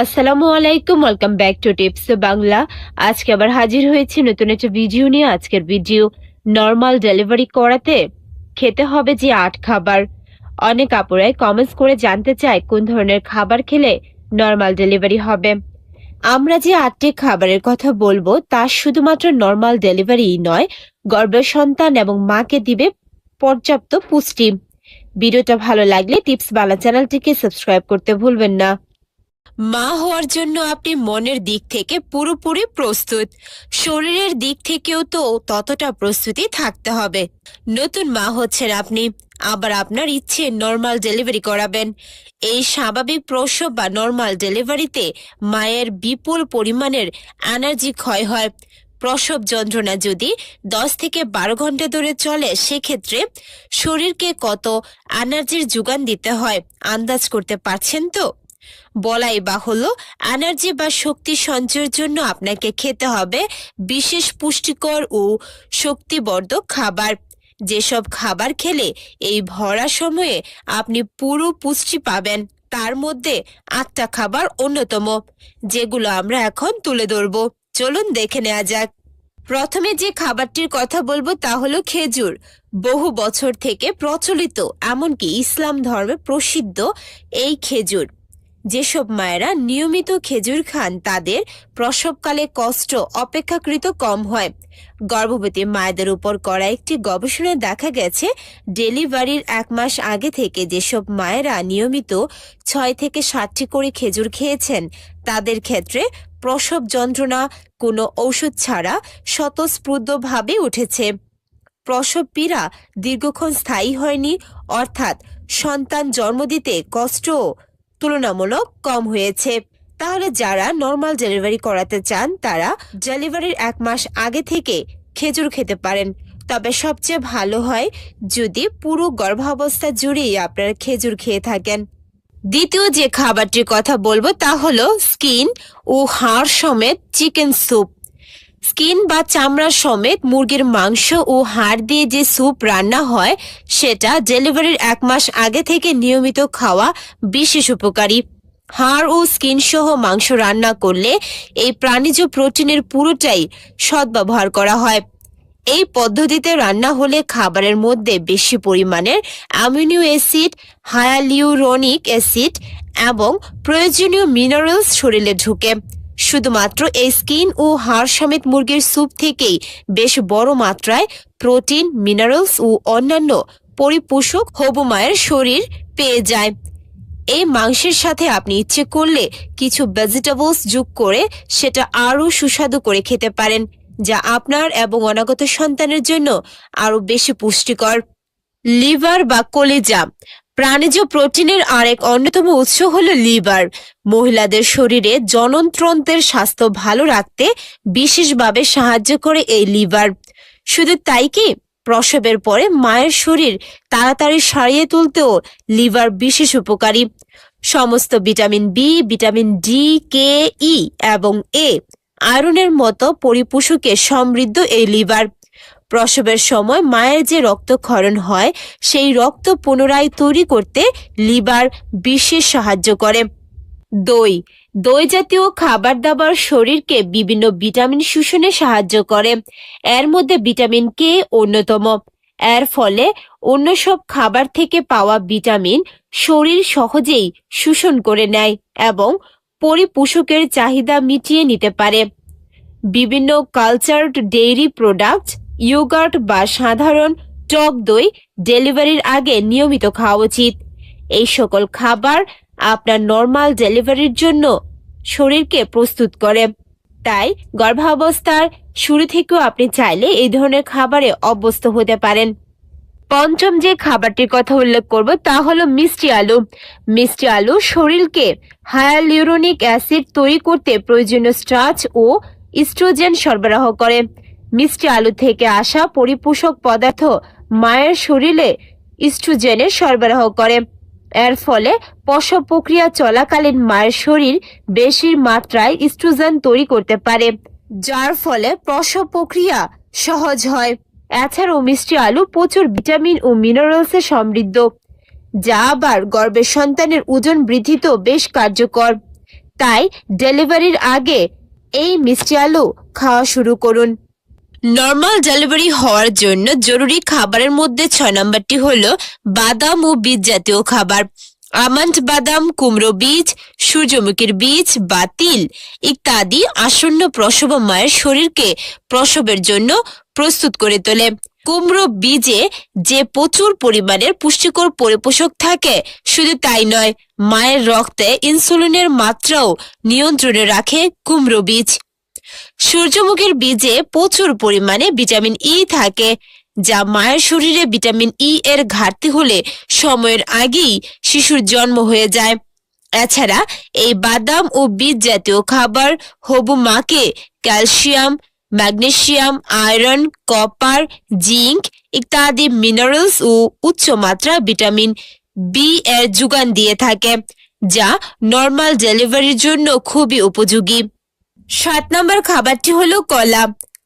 আসসালামু আলাইকুম welcome back to tips Bangla আজকে আবার হাজির হয়েছি নতুন একটা ভিডিও নিয়ে। আজকের ভিডিও নর্মাল ডেলিভারি করাতে। খেতে হবে যে আট খাবার। অনেক আপুরাই কমেন্টস করে জানতে চায় কোন ধরনের খাবার খেলে নর্মাল ডেলিভারি হবে। আমরা যে আটটি খাবারের কথা বলব, তা শুধুমাত্র নর্মাল ডেলিভারিই নয় গর্ভের সন্তান এবং মাকে দিবে পর্যাপ্ত পুষ্টি। ভিডিওটা ভালো লাগলে টিপস বাংলা চ্যানেলটিকে সাবস্ক্রাইব করতে ভুলবেন না। মা হওয়ার জন্য আপনি মনের দিক থেকে পুরোপুরি প্রস্তুত। শরীরের দিক থেকেও তো ততটা প্রস্তুতি থাকতে হবে। নতুন মা হচ্ছেন আপনি। আবার আপনার ইচ্ছে নর্মাল ডেলিভারি করাবেন। এই স্বাভাবিক প্রসব বা নর্মাল ডেলিভারিতে মায়ের বিপুল পরিমাণের এনার্জি ক্ষয় হয়। প্রসব যন্ত্রণা যদি দশ থেকে বারো ঘণ্টা ধরে চলে, সেক্ষেত্রে শরীরকে কত এনার্জির যোগান দিতে হয়, আন্দাজ করতে পারছেন তো? বলাই বাহুল্য, এনার্জি বা শক্তি সঞ্চয়ের জন্য আপনাকে খেতে হবে বিশেষ পুষ্টিকর ও শক্তিবর্ধক খাবার। যেসব খাবার খেলে এই ভরা সময়ে আপনি পুরো পুষ্টি পাবেন, তার মধ্যে আটটা খাবার অন্যতম, যেগুলো আমরা এখন তুলে ধরব। চলুন দেখে নেওয়া যাক। প্রথমে যে খাবারটির কথা বলব তা হলো খেজুর। বহু বছর থেকে প্রচলিত, এমনকি ইসলাম ধর্মে প্রসিদ্ধ এই খেজুর। যেসব মায়েরা নিয়মিত খেজুর খান, তাদের প্রসবকালে কষ্ট অপেক্ষাকৃত কম হয়। গর্ভবতী মায়েদের উপর করা একটি গবেষণায় দেখা গেছে, ডেলিভারির এক মাস আগে থেকে যেসব মায়েরা নিয়মিত ছয় থেকে সাতটি করে খেজুর খেয়েছেন, তাদের ক্ষেত্রে প্রসব যন্ত্রণা, কোনো ঔষধ ছাড়া স্বতঃস্ফূর্তভাবে উঠেছে। প্রসব পীড়া দীর্ঘক্ষণ স্থায়ী হয়নি, অর্থাৎ সন্তান জন্ম দিতে কষ্টও তুলনামূলক কম হয়েছে। তাহলে যারা নর্মাল ডেলিভারি করাতে চান, তারা ডেলিভারির এক মাস আগে থেকে খেজুর খেতে পারেন। তবে সবচেয়ে ভালো হয় যদি পুরো গর্ভাবস্থা জুড়েই আপনারা খেজুর খেয়ে থাকেন। দ্বিতীয় যে খাবারটির কথা বলব, তা হলো স্কিন ও হাড় সমেত চিকেন স্যুপ স্কিন বা চামড়া সমেত মুরগির মাংস ও হাড় দিয়ে যে স্যুপ রান্না হয়, সেটা ডেলিভারির এক মাস আগে থেকে নিয়মিত খাওয়া বিশেষ উপকারী। হাড় ও স্কিন সহ মাংস রান্না করলে এই প্রাণীজ প্রোটিনের পুরোটাই সদ্ব্যবহার করা হয়। এই পদ্ধতিতে রান্না হলে খাবারের মধ্যে বেশি পরিমাণের অ্যামিনো অ্যাসিড হায়ালিউরনিক অ্যাসিড এবং প্রয়োজনীয় মিনারেলস শরীরে ঢুকে। শুধুমাত্র এই স্কিন ও হাড় সমেত মুরগির স্যুপ থেকেই বেশ বড় মাত্রায় প্রোটিন, মিনারেলস ও অন্যান্য পরিপোষক হবু মায়ের শরীর পেয়ে যায়। এই মাংসের সাথে আপনি ইচ্ছে করলে কিছু ভেজিটেবলস যোগ করে সেটা আরও সুস্বাদু করে খেতে পারেন, যা আপনার এবং অনাগত সন্তানের জন্য আরও বেশি পুষ্টিকর। লিভার বা কলিজা প্রাণীজ প্রোটিনের আরেক অন্যতম উৎস হল লিভার। মহিলাদের শরীরে জননতন্ত্রের স্বাস্থ্য ভালো রাখতে বিশেষভাবে সাহায্য করে এই লিভার। শুধু তাই কি? প্রসবের পরে মায়ের শরীর তাড়াতাড়ি সারিয়ে তুলতেও লিভার বিশেষ উপকারী। সমস্ত vitamin B, vitamin D K E এবং এ আয়রনের মতো পরিপোষকে সমৃদ্ধ এই লিভার। প্রসবের সময় মায়ের যে রক্তক্ষরণ হয়, সেই রক্ত পুনরায় তৈরি করতে লিভার বিশেষ সাহায্য করে। দই। দই জাতীয় খাবার দাবার শরীরকে বিভিন্ন ভিটামিন শোষণে সাহায্য করে। এর মধ্যে ভিটামিন কে অন্যতম। এর ফলে অন্য সব খাবার থেকে পাওয়া ভিটামিন শরীর সহজেই শোষণ করে নেয় এবং পরিপোষকের চাহিদা মিটিয়ে নিতে পারে। বিভিন্ন কালচারড ডেইরি প্রোডাক্ট ইয়োগার্ট বা সাধারণ টক দই ডেলিভারির আগে নিয়মিত খাওয়া উচিত। এই সকল খাবার আপনার নর্মাল ডেলিভারির জন্য শরীরকে প্রস্তুত করে। তাই গর্ভাবস্থার শুরু থেকেও আপনি চাইলে এই ধরনের খাবারে অভ্যস্ত হতে পারেন। পঞ্চম যে খাবারটির কথা উল্লেখ করব তা হলো মিষ্টি আলু। মিষ্টি আলু শরীরকে হায়ালিউরোনিক অ্যাসিড তৈরি করতে প্রয়োজনীয় স্টার্চ ও ইস্ট্রোজেন সরবরাহ করে। মিষ্টি আলু থেকে আসা পরিপোষক পদার্থ মায়ের শরীরে ইস্ট্রোজেনের সরবরাহ করে। এর ফলে প্রসব প্রক্রিয়া চলাকালীন মায়ের শরীর বেশি মাত্রায় ইস্ট্রোজেন তৈরি করতে পারে, যার ফলে প্রসব প্রক্রিয়া সহজ হয়। এছাড়াও মিষ্টি আলু প্রচুর ভিটামিন ও মিনারেলসে সমৃদ্ধ, যা আবার গর্ভের সন্তানের ওজন বৃদ্ধিতেও বেশ কার্যকর। তাই ডেলিভারির আগে এই মিষ্টি আলু খাওয়া শুরু করুন। নর্মাল ডেলিভারি হওয়ার জন্য জরুরি খাবারের মধ্যে ছয় নম্বরটি হলো বাদাম ও বীজ জাতীয় খাবার। আমন্ড বাদাম, কুমড়ো বীজ, সূর্যমুখীর বীজ বা তিল ইত্যাদি আসন্ন প্রসব মায়ের শরীরকে প্রসবের জন্য প্রস্তুত করে তোলে। কুমড়ো বীজে যে প্রচুর পরিমাণের পুষ্টিকর পরিপোষক থাকে, শুধু তাই নয়, মায়ের রক্তে ইনসুলিনের মাত্রাও নিয়ন্ত্রণে রাখে কুমড়ো বীজ। সূর্যমুখীর বীজে প্রচুর পরিমাণে ভিটামিন ই থাকে, যা মায়ের শরীরে ভিটামিন ই এর ঘাটতি হলে সময়ের আগেই শিশুর জন্ম হয়ে যায়। এছাড়া এই বাদাম ও বীজ জাতীয় খাবার হবু মাকে calcium, magnesium, iron, copper zinc ইত্যাদি মিনারেলস ও উচ্চমাত্রার ভিটামিন বি এর যোগান দিয়ে থাকে, যা নর্মাল ডেলিভারির জন্য খুবই উপযোগী। সাত নম্বর খাবারটি হলো কলা।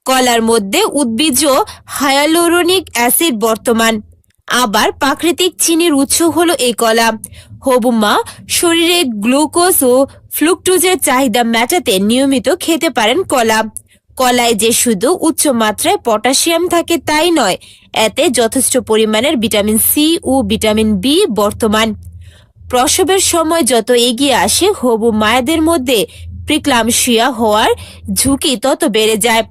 কলার মধ্যে উদ্ভিজ্জ হায়ালুরোনিক অ্যাসিড বর্তমান। আবার প্রাকৃতিক চিনির উৎস হলো এই কলা। হবু মা শরীরে গ্লুকোজ ও ফ্লুকটোজের চাহিদা মেটাতে নিয়মিত খেতে পারেন কলা। কলায় যে শুধু উচ্চ মাত্রায় পটাশিয়াম থাকে তাই নয়, এতে যথেষ্ট পরিমাণের ভিটামিন সি ও ভিটামিন বি বর্তমান। প্রসবের সময় যত এগিয়ে আসে, হবু মায়েদের মধ্যে প্রিক্লামশিয়া হওয়ার ঝুঁকি তত বেড়ে যায়,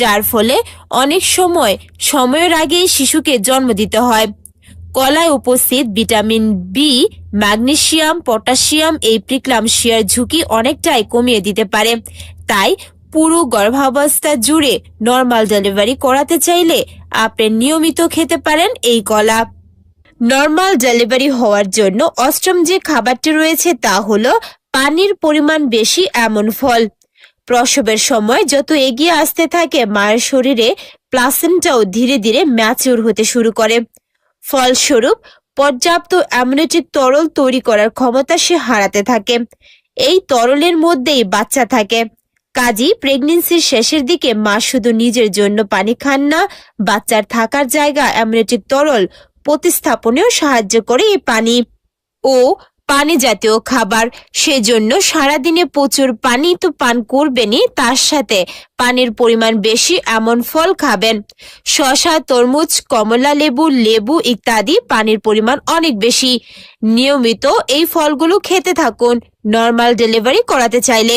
যার ফলে অনেক সময় সময়ের আগেই শিশুকে জন্ম দিতে হয়। কলায় উপস্থিত ভিটামিন বি, ম্যাগনেশিয়াম, পটাশিয়াম এই প্রিক্লামশিয়ার ঝুঁকি অনেকটাই কমিয়ে দিতে পারে। তাই পুরো গর্ভাবস্থা জুড়ে নর্মাল ডেলিভারি করাতে চাইলে আপনি নিয়মিত খেতে পারেন এই কলা। নর্মাল ডেলিভারি হওয়ার জন্য অষ্টম যে খাবারটি রয়েছে তা হলো পানির পরিমাণ বেশি এমন ফল। প্রসবের সময় যত এগিয়ে আসতে থাকে, মায়ের শরীরে প্লাসেন্টাও ধীরে ধীরে ম্যাচিউর হতে শুরু করে। ফলস্বরূপ, পর্যাপ্ত অ্যামনেটিক তরল তৈরি করার ক্ষমতা সে হারাতে থাকে। এই তরলের মধ্যেই বাচ্চা থাকে। কাজী, প্রেগনেন্সির শেষের দিকে মা শুধু নিজের জন্য পানি খান না, বাচ্চার থাকার জায়গা অ্যামনেটিক তরল প্রতিস্থাপনেও সাহায্য করে এই পানি। ও পানি জাতীয় খাবার। সেজন্য সারাদিনে প্রচুর পানি তো পান করবেনই, তার সাথে পানির পরিমাণ বেশি এমন ফল খাবেন। শশা তরমুজ, কমলা লেবু লেবু ইত্যাদি পানির পরিমাণ অনেক বেশি। নিয়মিত এই ফলগুলো খেতে থাকুন। নর্মাল ডেলিভারি করাতে চাইলে।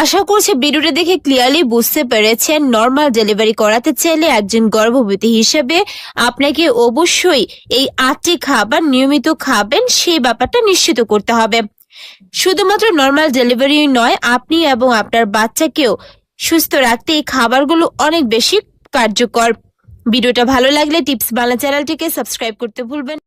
আশা করছি ভিডিওটা দেখে ক্লিয়ারলি বুঝতে পেরেছেন। নর্মাল ডেলিভারি করাতে চাইলে একজন গর্ভবতী হিসেবে আপনাকে অবশ্যই এই আটটি খাবার নিয়মিত খাবেন, সেই ব্যাপারটা নিশ্চিত করতে হবে। শুধুমাত্র নর্মাল ডেলিভারি নয়, আপনি এবং আপনার বাচ্চাকেও সুস্থ রাখতে এই খাবারগুলো অনেক বেশি কার্যকর। ভিডিওটা ভালো লাগলে টিপস বাংলা চ্যানেলটিকে সাবস্ক্রাইব করতে ভুলবেন